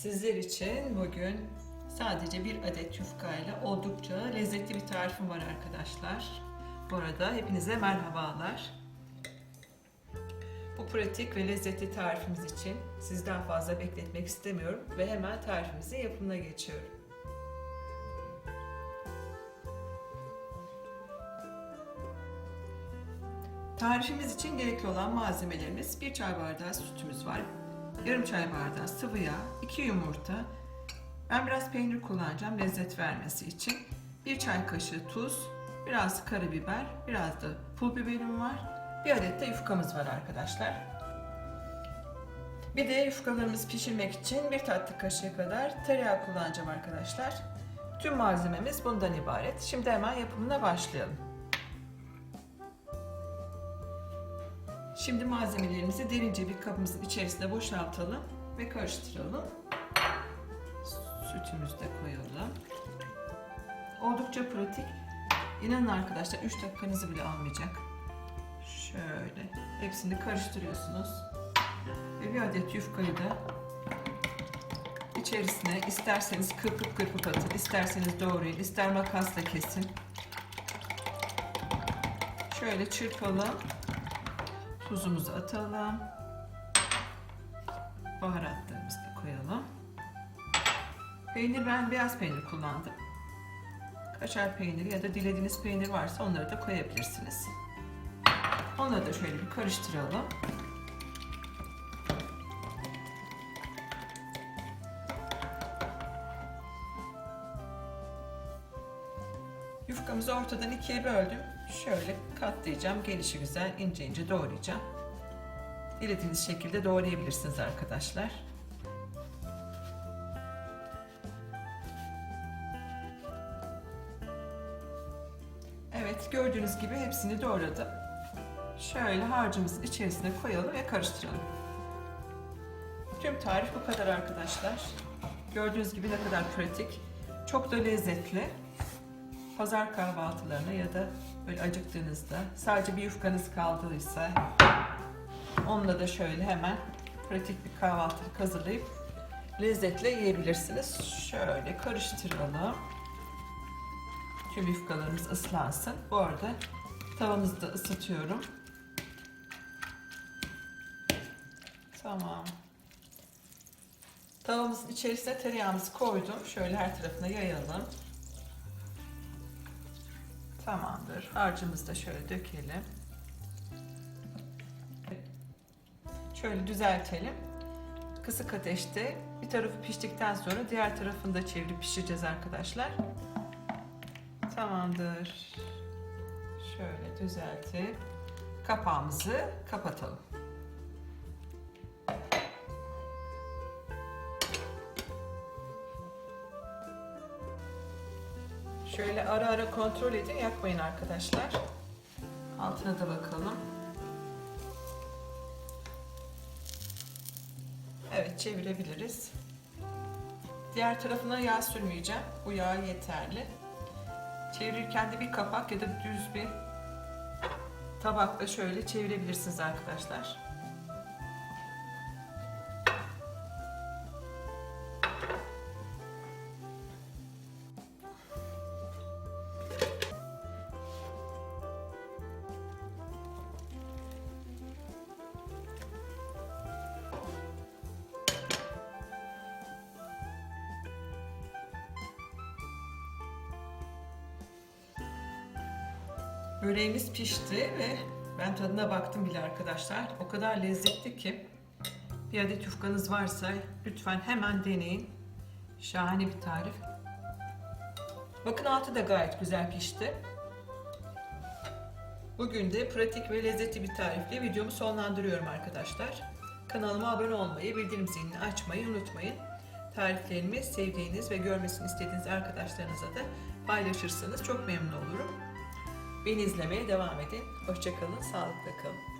Sizler için bugün sadece bir adet yufkayla oldukça lezzetli bir tarifim var arkadaşlar. Bu arada hepinize merhabalar. Bu pratik ve lezzetli tarifimiz için sizden fazla bekletmek istemiyorum ve hemen tarifimizin yapımına geçiyorum. Tarifimiz için gerekli olan malzemelerimiz bir çay bardağı sütümüz var, yarım çay bardağı sıvı yağ, 2 yumurta, ben biraz peynir kullanacağım lezzet vermesi için, bir çay kaşığı tuz, biraz karabiber, biraz da pul biberim var, bir adet de yufkamız var arkadaşlar. Bir de yufkalarımızı pişirmek için bir tatlı kaşığı kadar tereyağı kullanacağım arkadaşlar. Tüm malzememiz bundan ibaret. Şimdi hemen yapımına başlayalım. Şimdi malzemelerimizi derince bir kabımızın içerisine boşaltalım ve karıştıralım. Sütümüzü de koyalım. Oldukça pratik. İnanın arkadaşlar 3 dakikanızı bile almayacak. Şöyle hepsini karıştırıyorsunuz. Ve bir adet yufkayı da içerisine isterseniz kırpıp kırpıp atın, isterseniz doğrayın, ister makasla kesin. Şöyle çırpalım. Tuzumuzu atalım. Baharatlarımızı da koyalım. Peynir ben beyaz peynir kullandım. Kaşar peyniri ya da dilediğiniz peynir varsa onları da koyabilirsiniz. Onları da şöyle bir karıştıralım. Yufkamızı ortadan ikiye böldüm. Şöyle katlayacağım. Gelişi güzel ince ince doğrayacağım. Dilediğiniz şekilde doğrayabilirsiniz arkadaşlar. Evet gördüğünüz gibi hepsini doğradım. Şöyle harcımızın içerisine koyalım ve karıştıralım. Tüm tarif bu kadar arkadaşlar. Gördüğünüz gibi ne kadar pratik. Çok da lezzetli pazar kahvaltılarına ya da böyle acıktığınızda sadece bir yufkanız kaldıysa onunla da şöyle hemen pratik bir kahvaltılık hazırlayıp lezzetle yiyebilirsiniz. Şöyle karıştıralım. Tüm yufkalarımız ıslansın. Bu arada tavamızı da ısıtıyorum. Tamam. Tavamızın içerisine tereyağımızı koydum. Şöyle her tarafına yayalım. Tamamdır. Harcımızı da şöyle dökelim. Şöyle düzeltelim. Kısık ateşte bir tarafı piştikten sonra diğer tarafını da çevirip pişireceğiz arkadaşlar. Tamamdır. Şöyle düzeltip kapağımızı kapatalım. Şöyle ara ara kontrol edin, yakmayın arkadaşlar. Altına da bakalım. Evet, çevirebiliriz. Diğer tarafına yağ sürmeyeceğim. Bu yağ yeterli. Çevirirken de bir kapak ya da düz bir tabakla şöyle çevirebilirsiniz arkadaşlar. Böreğimiz pişti ve ben tadına baktım bile arkadaşlar. O kadar lezzetli ki bir adet yufkanız varsa lütfen hemen deneyin. Şahane bir tarif. Bakın altı da gayet güzel pişti. Bugün de pratik ve lezzetli bir tarifle videomu sonlandırıyorum arkadaşlar. Kanalıma abone olmayı, bildirim zilini açmayı unutmayın. Tariflerimi sevdiğiniz ve görmesini istediğiniz arkadaşlarınıza da paylaşırsanız çok memnun olurum. Beni izlemeye devam edin. Hoşçakalın, sağlıkla kalın.